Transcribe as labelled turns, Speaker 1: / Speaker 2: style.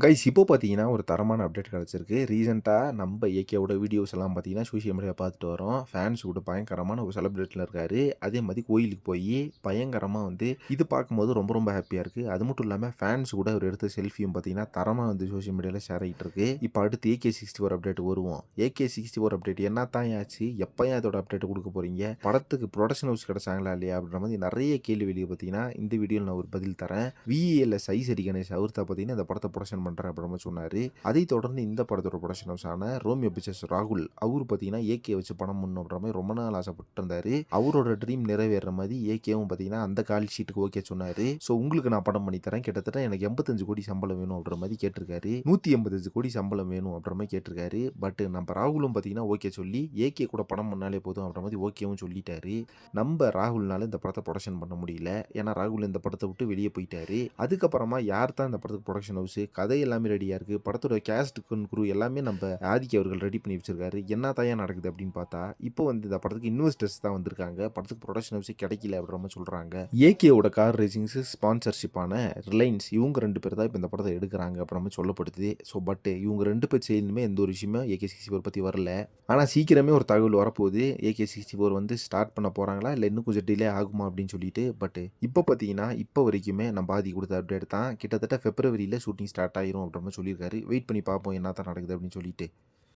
Speaker 1: Guys இப்போ பார்த்தீங்கன்னா ஒரு தரமான அப்டேட் கிடச்சிருக்கு. ரீசெண்டாக நம்ம ஏகேவோட வீடியோஸ் எல்லாம் பார்த்தீங்கன்னா சோஷியல் மீடியா பார்த்துட்டு வரோம். ஃபேன்ஸ் கூட பயங்கரமான ஒரு செலிப்ரேட்டில் இருக்காரு. அதே மாதிரி கோயிலுக்கு போய் பயங்கரமாக வந்து இது பார்க்கும்போது ரொம்ப ரொம்ப ஹாப்பியாக இருக்குது அது மட்டும் இல்லாமல் ஃபேன்ஸ் கூட ஒரு எடுத்த செல்ஃபியும் பார்த்தீங்கன்னா தரமாக வந்து சோஷியல் மீடியாவில் ஷேர் ஆகிட்டு இருக்கு. இப்போ அடுத்து ஏகே சிக்ஸ்டி ஃபோர் அப்டேட் வருவோம். ஏகே சிக்ஸ்டி ஃபோர் அப்டேட் என்ன தான் ஆச்சு? எப்போ அதோட அப்டேட் கொடுக்க போகிறீங்க படத்துக்கு ப்ரொடக்ஷன் ஹவுஸ் கிடைச்சாங்களா இல்லையா? அப்படின்ற மாதிரி நிறைய கேள்வி வெளியே பார்த்தீங்கன்னா இந்த வீடியோவில் நான் ஒரு பதில் தரேன். விஏஎல்எஸ் சைஸ் சரி கணேஷ் அவர் தான் பார்த்தீங்கன்னா இந்த படத்தை ப்ரொடக்ஷன் பண்ணுறேன் அப்புறமா சொன்னார். அதை தொடர்ந்து இந்த படத்தோட ப்ரொடக்ஷன் ஹவுஸான ரோமியோ பிக்சர்ஸ் ராகுல் அவர் பார்த்தீங்கன்னா ஏகே வச்சு படம் பண்ணணும் அப்படின்ற மாதிரி ரொம்ப நாள் ஆசைப்பட்டு இருந்தாரு அவரோட ட்ரீம் நிறைவேற மாதிரி ஏகேவும் பார்த்தீங்கன்னா அந்த கால் ஷீட்டுக்கு ஓகே சொன்னார். ஸோ உங்களுக்கு நான் படம் பண்ணி தரேன். கிட்டத்தட்ட எனக்கு எண்பத்தஞ்சு கோடி சம்பளம் வேணும் அப்படின்ற மாதிரி கேட்டிருக்காரு. நூற்றி எண்பத்தஞ்சு கோடி சம்பளம் வேணும் அப்படின்ற மாதிரி கேட்டிருக்காரு. பட் நம்ம ராகுலும் பார்த்தீங்கன்னா ஓகே சொல்லி ஏகே கூட படம் பண்ணாலே போதும் அப்படின்ற மாதிரி ஓகேவும் சொல்லிட்டாரு. நம்ம ராகுல்னால இந்த படத்தை ப்ரொடக்ஷன் பண்ண முடியல. ஏன்னா ராகுல் இந்த படத்தை விட்டு வெளியே போயிட்டாரு. அதுக்கப்புறமா யார் தான் இந்த படத்துக்கு ப்ரொடக்ஷன் ஹவுஸ் கதை எல்லாமே ரெடியாக இருக்குது படத்தோட கேஸ்ட் குரு எல்லாமே நம்ம ஆதிக்கு அவர்கள் ரெடி பண்ணி வச்சிருக்காரு. என்ன தாயா நடக்குது அப்படின்னு பார்த்தா இப்போ வந்து இந்த படத்துக்கு இன்வெஸ்டர்ஸ் தான் வந்திருக்காங்க. படத்துக்கு ப்ரொடக்ஷன் ஹவுஸே கிடைக்கல அப்படின்ற மாதிரி சொல்கிறாங்க ஏகேவோட கார் ரேசிங்ஸ் ஸ்பான்சர்ஷிப்பான ரிலையன்ஸ் இவங்க ரெண்டு பேர் தான் இப்போ இந்த படத்தை எடுக்கிறாங்க அப்படின்ற மாதிரி சொல்லப்படுது. ஸோ பட் இவங்க ரெண்டு பேர் செய்யணுமே எந்த ஒரு விஷயமே ஏகே சிக்ஸ்டி ஃபோர் பற்றி வரல. ஆனால் சீக்கிரமே ஒரு தகவல் வரப்போகுது. ஏகே சிக்ஸ்டி ஃபோர் வந்து ஸ்டார்ட் பண்ண போகிறாங்களா இல்லை இன்னும் கொஞ்சம் டிலே ஆகுமா அப்படின்னு சொல்லிட்டு பட் இப்போ பார்த்தீங்கன்னா இப்போ வரைக்குமே நம்ம பாதி கொடுத்த அப்டேட் தான். கிட்டத்தட்ட ஃபெப்ரவரியில் ஷூட்டிங் ஸ்டார்ட் ஆயிரும் அப்படின்ற மாதிரி சொல்லியிருக்காரு. வெயிட் பண்ணி பார்ப்போம் என்ன தான் நடக்குது அப்படின்னு சொல்லிட்டு.